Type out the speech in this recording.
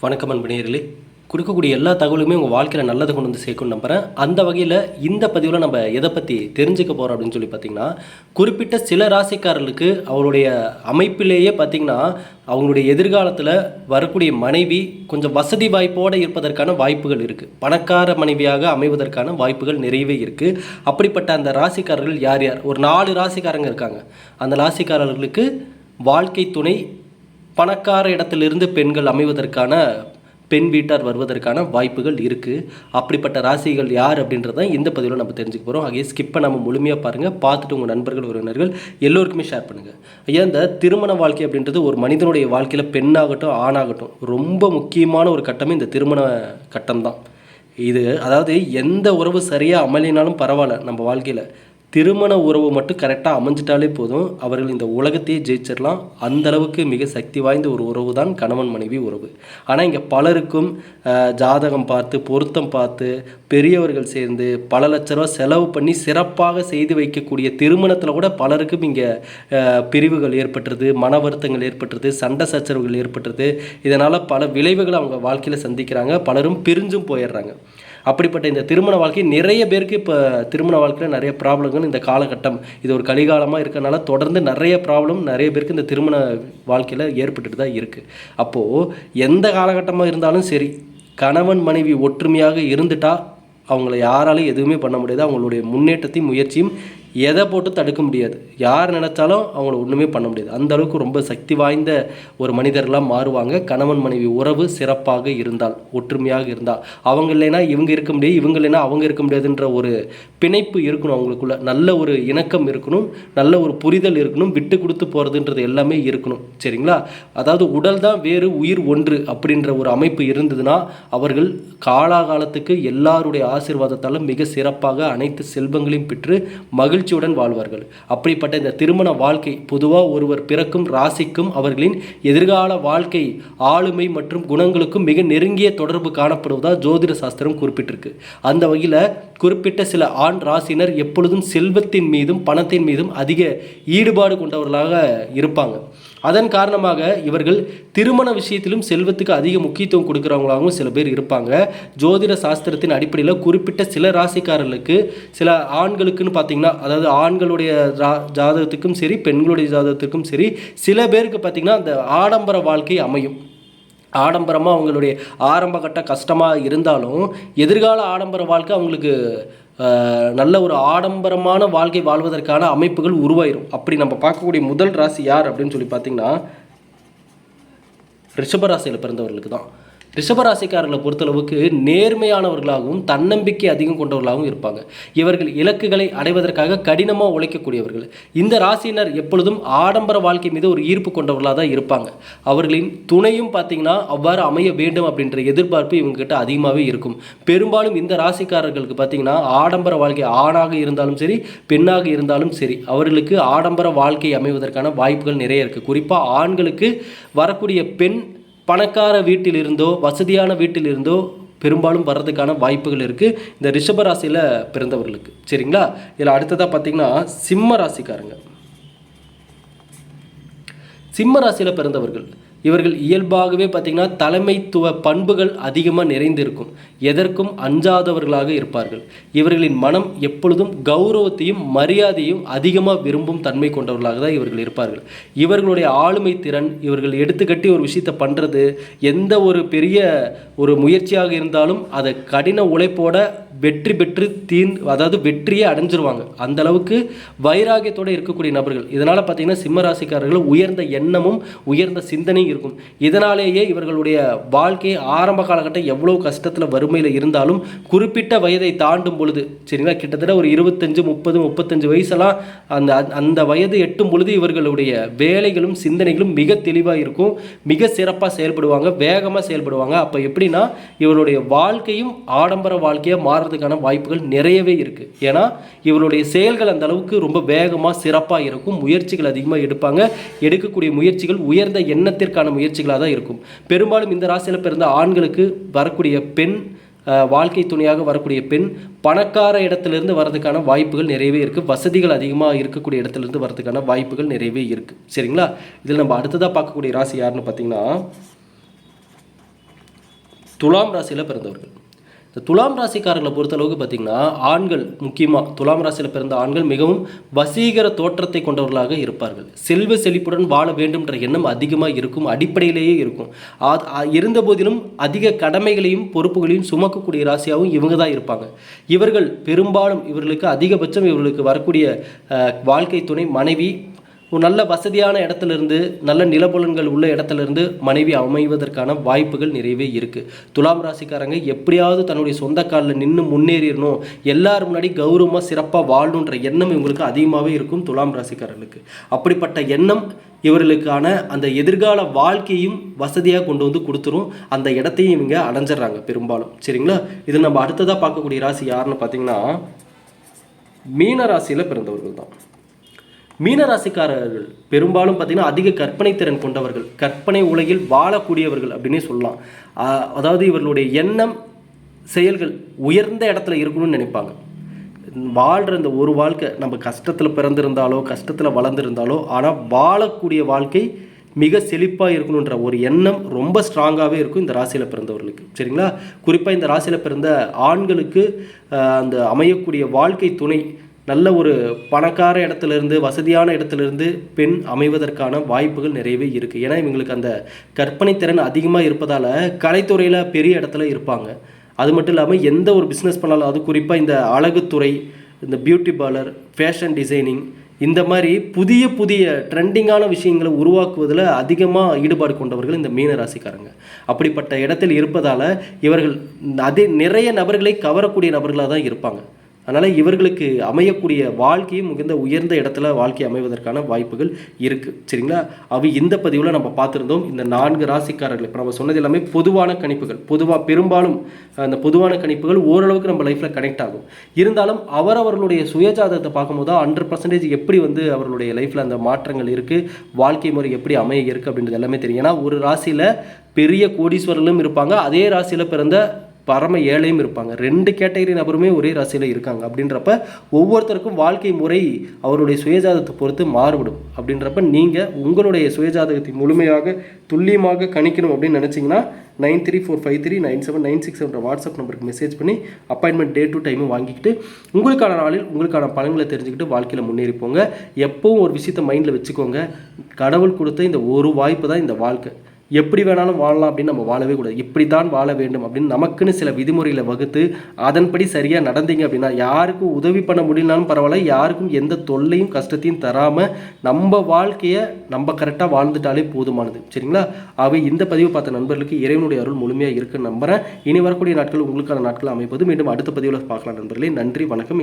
வணக்கம் அன்பனேர்களே கொடுக்கக்கூடிய எல்லா தகவலுமே உங்கள் வாழ்க்கையில் நல்லதை கொண்டு வந்து சேர்க்கணும்னு நம்புகிறேன் அந்த வகையில் இந்த பதிவில் நம்ம எதை பற்றி தெரிஞ்சுக்க போகிறோம் அப்படின்னு சொல்லி பார்த்தீங்கன்னா குறிப்பிட்ட சில ராசிக்காரர்களுக்கு அவருடைய அமைப்பிலேயே பார்த்திங்கன்னா அவங்களுடைய எதிர்காலத்தில் வரக்கூடிய மனைவி கொஞ்சம் வசதி வாய்ப்போடு இருப்பதற்கான வாய்ப்புகள் இருக்குது பணக்கார மனைவியாக அமைவதற்கான வாய்ப்புகள் நிறையவே இருக்குது அப்படிப்பட்ட அந்த ராசிக்காரர்கள் யார் யார்? ஒரு நாலு ராசிக்காரங்க இருக்காங்க. அந்த ராசிக்காரர்களுக்கு வாழ்க்கை துணை பணக்கார இடத்திலிருந்து பெண்கள் அமைவதற்கான பெண் வீட்டார் வருவதற்கான வாய்ப்புகள் இருக்குது அப்படிப்பட்ட ராசிகள் யார் அப்படின்றத இந்த பதிவில் நம்ம தெரிஞ்சுக்க போகிறோம் ஆகிய ஸ்கிப்பை நம்ம முழுமையாக பாருங்கள் பார்த்துட்டு உங்கள் நண்பர்கள் உறவினர்கள் எல்லோருக்குமே ஷேர் பண்ணுங்கள் ஐயா இந்த திருமண வாழ்க்கை அப்படின்றது ஒரு மனிதனுடைய வாழ்க்கையில் பெண்ணாகட்டும் ஆணாகட்டும் ரொம்ப முக்கியமான ஒரு கட்டமே இந்த திருமண கட்டம் தான். இது அதாவது எந்த உறவு சரியாக அமைலினாலும் பரவாயில்ல நம்ம வாழ்க்கையில். திருமண உறவு மட்டும் கரெக்டாக அமைஞ்சிட்டாலே போதும். அவர்கள் இந்த உலகத்தையே ஜெயிச்சிடலாம். அந்த அளவுக்கு மிக சக்தி வாய்ந்த ஒரு உறவு தான் கணவன் மனைவி உறவு. ஆனால் இங்கே பலருக்கும் ஜாதகம் பார்த்து பொருத்தம் பார்த்து பெரியவர்கள் சேர்ந்து பல லட்ச ரூபா செலவு பண்ணி சிறப்பாக செய்து வைக்கக்கூடிய திருமணத்தில் கூட பலருக்கும் இங்கே பிரிவுகள் ஏற்பட்டுருது மன வருத்தங்கள் ஏற்பட்டுருது சண்டை சச்சரவுகள் ஏற்பட்டுருது. இதனால் பல விளைவுகளை அவங்க வாழ்க்கையில் சந்திக்கிறாங்க. பலரும் பிரிஞ்சும் போயிடுறாங்க. அப்படிப்பட்ட இந்த திருமண வாழ்க்கை நிறைய பேருக்கு இப்போ திருமண வாழ்க்கையில் நிறைய ப்ராப்ளங்கள் இந்த காலகட்டம் இது ஒரு கலிகாலமாக இருக்கிறனால தொடர்ந்து நிறைய ப்ராப்ளம் நிறைய பேருக்கு இந்த திருமண வாழ்க்கையில் ஏற்பட்டுட்டு தான் இருக்குது அப்போது எந்த காலகட்டமாக இருந்தாலும் சரி கணவன் மனைவி ஒற்றுமையாக இருந்துட்டால் அவங்கள யாராலையும் எதுவுமே பண்ண முடியாது. அவங்களுடைய முன்னேற்றத்தையும் முயற்சியும் எதை போட்டு தடுக்க முடியாது. யார் நினச்சாலும் அவங்கள ஒன்றுமே பண்ண முடியாது. அந்த அளவுக்கு ரொம்ப சக்தி வாய்ந்த ஒரு மனிதர்களாக மாறுவாங்க. கணவன் மனைவி உறவு சிறப்பாக இருந்தால் ஒற்றுமையாக இருந்தால். அவங்க இல்லைன்னா இவங்க இருக்க முடியாது இவங்க இல்லைன்னா அவங்க இருக்க முடியாதுன்ற ஒரு பிணைப்பு இருக்கணும் அவங்களுக்குள்ள. நல்ல ஒரு இணக்கம் இருக்கணும் நல்ல ஒரு புரிதல் இருக்கணும் விட்டு கொடுத்து போகிறதுன்றது எல்லாமே இருக்கணும். சரிங்களா? அதாவது உடல் தான் வேறு உயிர் ஒன்று அப்படின்ற ஒரு அமைப்பு இருந்ததுன்னா அவர்கள் காலாகாலத்துக்கு எல்லாருடைய ஆசீர்வாதத்தால் மிக சிறப்பாக அனைத்து செல்வங்களையும் பெற்று மகிழ்ச்சி மகிழ்ச்சியுடன் வாழ்வார்கள். அப்படிப்பட்ட இந்த திருமண வாழ்க்கை பொதுவாக ஒருவர் பிறக்கும் ராசிக்கும் அவர்களின் எதிர்கால வாழ்க்கை ஆளுமை மற்றும் குணங்களுக்கும் மிக நெருங்கிய தொடர்பு காணப்படுவதா ஜோதிட சாஸ்திரம் குறிப்பிட்டிருக்கு. அந்த வகையில் குறிப்பிட்ட சில ஆண் ராசினர் எப்பொழுதும் செல்வத்தின் மீதும் பணத்தின் மீதும் அதிக ஈடுபாடு கொண்டவர்களாக இருப்பாங்க. அதன் காரணமாக இவர்கள் திருமண விஷயத்திலும் செல்வத்துக்கு அதிக முக்கியத்துவம் கொடுக்குறவங்களாகவும் சில பேர் இருப்பாங்க. ஜோதிட சாஸ்திரத்தின் அடிப்படையில் குறிப்பிட்ட சில ராசிக்காரர்களுக்கு சில ஆண்களுக்குன்னு பார்த்தீங்கன்னா அதாவது ஆண்களுடைய ஜாதகத்துக்கும் சரி பெண்களுடைய ஜாதகத்துக்கும் சரி சில பேருக்கு பார்த்தீங்கன்னா அந்த ஆடம்பர வாழ்க்கை அமையும். ஆடம்பரமாக அவங்களுடைய ஆரம்ப கட்ட கஷ்டமாக இருந்தாலும் எதிர்கால ஆடம்பர வாழ்க்கை அவங்களுக்கு நல்ல ஒரு ஆடம்பரமான வாழ்க்கை வாழ்வதற்கான அமைப்புகள் உருவாயிரும். அப்படி நம்ம பார்க்கக்கூடிய முதல் ராசி யார் அப்படின்னு சொல்லி பார்த்தீங்கன்னா ரிஷபராசியில் பிறந்தவர்களுக்கு தான் ரிஷபராசிக்காரர்களை பொறுத்தளவுக்கு நேர்மையானவர்களாகவும் தன்னம்பிக்கை அதிகம் கொண்டவர்களாகவும் இருப்பாங்க. இவர்கள் இலக்குகளை அடைவதற்காக கடினமாக உழைக்கக்கூடியவர்கள். இந்த ராசியினர் எப்பொழுதும் ஆடம்பர வாழ்க்கை மீது ஒரு ஈர்ப்பு கொண்டவர்களாக தான் இருப்பாங்க. அவர்களின் துணையும் பார்த்தீங்கன்னா அவ்வாறு அமைய வேண்டும் அப்படின்ற எதிர்பார்ப்பு இவங்ககிட்ட அதிகமாகவே இருக்கும். பெரும்பாலும் இந்த ராசிக்காரர்களுக்கு பார்த்தீங்கன்னா ஆடம்பர வாழ்க்கை ஆணாக இருந்தாலும் சரி பெண்ணாக இருந்தாலும் சரி அவர்களுக்கு ஆடம்பர வாழ்க்கை அமைவதற்கான வாய்ப்புகள் நிறைய இருக்குது குறிப்பாக ஆண்களுக்கு வரக்கூடிய பெண் பணக்கார வீட்டிலிருந்தோ வசதியான வீட்டிலிருந்தோ பெரும்பாலும் வர்றதுக்கான வாய்ப்புகள் இருக்குது இந்த ரிஷப ராசியில் பிறந்தவர்களுக்கு. சரிங்களா? இதில் அடுத்ததாக பார்த்தீங்கன்னா சிம்ம ராசிக்காரங்க. சிம்ம ராசியில் பிறந்தவர்கள். இவர்கள் இயல்பாகவே பார்த்தீங்கன்னா தலைமைத்துவ பண்புகள் அதிகமாக நிறைந்திருக்கும். எதற்கும் அஞ்சாதவர்களாக இருப்பார்கள். இவர்களின் மனம் எப்பொழுதும் கௌரவத்தையும் மரியாதையும் அதிகமாக விரும்பும் தன்மை கொண்டவர்களாக தான் இவர்கள் இருப்பார்கள். இவர்களுடைய ஆளுமை திறன் இவர்கள் எடுத்துக்கட்டி ஒரு விஷயத்தை பண்ணுறது எந்த ஒரு பெரிய ஒரு முயற்சியாக இருந்தாலும் அதை கடின உழைப்போட வெற்றி பெற்று தீன் அதாவது வெற்றியே அடைஞ்சிருவாங்க. அந்த அளவுக்கு வைராகியத்தோடு இருக்கக்கூடிய நபர்கள். இதனால் பார்த்தீங்கன்னா சிம்ம ராசிக்காரர்கள் உயர்ந்த எண்ணமும் உயர்ந்த சிந்தனையும் இருக்கும். இதனாலேயே இவர்களுடைய வாழ்க்கை ஆரம்ப காலகட்டம் எவ்வளோ கஷ்டத்தில் வறுமையில் இருந்தாலும் குறிப்பிட்ட வயதை தாண்டும் பொழுது சரிங்களா? கிட்டத்தட்ட ஒரு இருபத்தஞ்சு முப்பது முப்பத்தஞ்சு வயசெல்லாம் அந்த அந்த வயது எட்டும் பொழுது இவர்களுடைய வேலைகளும் சிந்தனைகளும் மிக தெளிவாக இருக்கும். மிக சிறப்பாக செயல்படுவாங்க வேகமாக செயல்படுவாங்க. அப்போ எப்படின்னா இவருடைய வாழ்க்கையும் ஆடம்பர வாழ்க்கையாக மாறுறதுக்கான வாய்ப்புகள் நிறையவே இருக்குது ஏன்னா இவருடைய செயல்கள் அந்த அளவுக்கு ரொம்ப வேகமாக சிறப்பாக இருக்கும். முயற்சிகள் அதிகமாக எடுப்பாங்க. எடுக்கக்கூடிய முயற்சிகள் உயர்ந்த எண்ணத்திற்கான முயற்சிகளாக தான் இருக்கும். பெரும்பாலும் இந்த ராசியில் பிறந்த ஆண்களுக்கு வரக்கூடிய பெண் வாழ்க்கை துணையாக வரக்கூடிய பெண் பணக்கார இடத்துலேருந்து வர்றதுக்கான வாய்ப்புகள் நிறையவே இருக்குது வசதிகள் அதிகமாக இருக்கக்கூடிய இடத்துலேருந்து வரதுக்கான வாய்ப்புகள் நிறையவே இருக்குது சரிங்களா? இதில் நம்ம அடுத்ததாக பார்க்கக்கூடிய ராசி யாருன்னு பார்த்தீங்கன்னா துலாம் ராசியில் பிறந்தவர்கள். இந்த துலாம் ராசிக்காரர்களை பொறுத்தளவுக்கு பார்த்திங்கன்னா ஆண்கள் முக்கியமாக துலாம் ராசியில் பிறந்த ஆண்கள் மிகவும் வசீகர தோற்றத்தை கொண்டவர்களாக இருப்பார்கள். செல்வ செழிப்புடன் வாழ வேண்டும்ன்ற எண்ணம் அதிகமாக இருக்கும் அடிப்படையிலேயே இருக்கும். இருந்த போதிலும் அதிக கடமைகளையும் பொறுப்புகளையும் சுமக்கக்கூடிய ராசியாகவும் இவங்க தான் இருப்பாங்க. இவர்கள் பெரும்பாலும் இவர்களுக்கு அதிகபட்சம் இவர்களுக்கு வரக்கூடிய வாழ்க்கை துணை மனைவி ஒரு நல்ல வசதியான இடத்துல இருந்து நல்ல நிலபுலன்கள் உள்ள இடத்துல இருந்து மனைவி அமைவதற்கான வாய்ப்புகள் நிறையவே இருக்குது துலாம் ராசிக்காரங்க எப்படியாவது தன்னுடைய சொந்த காலில் நின்று முன்னேறிடணும். எல்லார் முன்னாடி கௌரவமாக சிறப்பாக வாழணுன்ற எண்ணம் இவங்களுக்கு அதிகமாகவே இருக்கும் துலாம் ராசிக்காரர்களுக்கு. அப்படிப்பட்ட எண்ணம் இவர்களுக்கான அந்த எதிர்கால வாழ்க்கையும் வசதியாக கொண்டு வந்து கொடுத்துரும். அந்த இடத்தையும் இவங்க அடைஞ்சிடுறாங்க பெரும்பாலும். சரிங்களா? இது நம்ம அடுத்ததாக பார்க்கக்கூடிய ராசி யாருன்னு பார்த்தீங்கன்னா மீன ராசியில் பிறந்தவர்கள் தான். மீனராசிக்காரர்கள் பெரும்பாலும் பார்த்திங்கன்னா அதிக கற்பனை திறன் கொண்டவர்கள் கற்பனை உலகில் வாழக்கூடியவர்கள் அப்படின்னே சொல்லலாம். அதாவது இவர்களுடைய எண்ணம் செயல்கள் உயர்ந்த இடத்துல இருக்கணும்னு நினைப்பாங்க. வாழ்கிற இந்த ஒரு வாழ்க்கை நம்ம கஷ்டத்தில் பிறந்திருந்தாலோ கஷ்டத்தில் வளர்ந்துருந்தாலோ ஆனால் வாழக்கூடிய வாழ்க்கை மிக செழிப்பாக இருக்கணுன்ற ஒரு எண்ணம் ரொம்ப ஸ்ட்ராங்காகவே இருக்கும் இந்த ராசியில் பிறந்தவர்களுக்கு. சரிங்களா? குறிப்பாக இந்த ராசியில் பிறந்த ஆண்களுக்கு அந்த அமையக்கூடிய வாழ்க்கை துணை நல்ல ஒரு பணக்கார இடத்துல இருந்து வசதியான இடத்துல இருந்து பெண் அமைவதற்கான வாய்ப்புகள் நிறையவே இருக்குது ஏன்னா இவங்களுக்கு அந்த கற்பனை திறன் அதிகமாக இருப்பதால் கலைத்துறையில் பெரிய இடத்துல இருப்பாங்க. அது மட்டும் இல்லாமல் எந்த ஒரு பிஸ்னஸ் பண்ணாலும் அது குறிப்பாக இந்த அழகுத்துறை இந்த பியூட்டி பார்லர் ஃபேஷன் டிசைனிங் இந்த மாதிரி புதிய புதிய ட்ரெண்டிங்கான விஷயங்களை உருவாக்குவதில் அதிகமாக ஈடுபாடு கொண்டவர்கள் இந்த மீன ராசிக்காரங்க. அப்படிப்பட்ட இடத்தில் இருப்பதால் இவர்கள் அதே நிறைய நபர்களை கவரக்கூடிய நபர்களாக தான் இருப்பாங்க. அதனால் இவர்களுக்கு அமையக்கூடிய வாழ்க்கையும் மிகுந்த உயர்ந்த இடத்துல வாழ்க்கை அமைவதற்கான வாய்ப்புகள் இருக்குது சரிங்களா? அவை இந்த பதிவில் நம்ம பார்த்துருந்தோம். இந்த நான்கு ராசிக்காரர்கள் இப்போ நம்ம சொன்னது எல்லாமே பொதுவான கணிப்புகள். பொதுவாக பெரும்பாலும் அந்த பொதுவான கணிப்புகள் ஓரளவுக்கு நம்ம லைஃப்பில் கனெக்ட் ஆகும். இருந்தாலும் அவரவர்களுடைய சுயஜாதகத்தை பார்க்கும்போது ஹண்ட்ரட் பர்சன்டேஜ் எப்படி வந்து அவர்களுடைய லைஃப்பில் அந்த மாற்றங்கள் இருக்குது வாழ்க்கை முறை எப்படி அமைய இருக்குது அப்படின்றது எல்லாமே தெரியும். ஏன்னா ஒரு ராசியில் பெரிய கோடீஸ்வரர்களும் இருப்பாங்க. அதே ராசியில் பிறந்த பரம ஏழையும் இருப்பாங்க. ரெண்டு கேட்டகரி நபருமே ஒரே ராசியில் இருக்காங்க. அப்படின்றப்ப ஒவ்வொருத்தருக்கும் வாழ்க்கை முறை அவருடைய சுயஜாதகத்தை பொறுத்து மாறுபடும். அப்படின்றப்ப நீங்கள் உங்களுடைய சுயஜாதகத்தை முழுமையாக துல்லியமாக கணிக்கணும் அப்படின்னு நினச்சிங்கன்னா nine three four five three nine seven nine six என்ற வாட்ஸ்அப் நம்பருக்கு மெசேஜ் பண்ணி அப்பாயின்மெண்ட் டே டு டைமும் வாங்கிக்கிட்டு உங்களுக்கான நாளில் உங்களுக்கான பலன்களை தெரிஞ்சுக்கிட்டு வாழ்க்கையில் முன்னேறிப்போங்க எப்போவும் எப்பவும் ஒரு விஷயத்தை மைண்டில் வச்சுக்கோங்க. கடவுள் கொடுத்த இந்த ஒரு வாய்ப்பு தான் இந்த வாழ்க்கை. எப்படி வேணாலும் வாழலாம் அப்படின்னு நம்ம வாழவே கூடாது. இப்படி தான் வாழ வேண்டும் அப்படின்னு நமக்குன்னு சில விதிமுறைகளை வகுத்து அதன்படி சரியாக நடந்தீங்க அப்படின்னா யாருக்கும் உதவி பண்ண முடியலனாலும் பரவாயில்ல. யாருக்கும் எந்த தொல்லையும் கஷ்டத்தையும் தராமல் நம்ம வாழ்க்கையை நம்ம கரெக்டாக வாழ்ந்துட்டாலே போதுமானது. சரிங்களா? அவை இந்த பதிவு பார்த்த நண்பர்களுக்கு இறைவனுடைய அருள் முழுமையாக இருக்குன்னு நம்புறேன். இனி வரக்கூடிய நாட்கள் உங்களுக்கான நாட்கள் அமைப்பது. மீண்டும் அடுத்த பதிவில் பார்க்கலாம் நண்பர்களே. நன்றி வணக்கம்.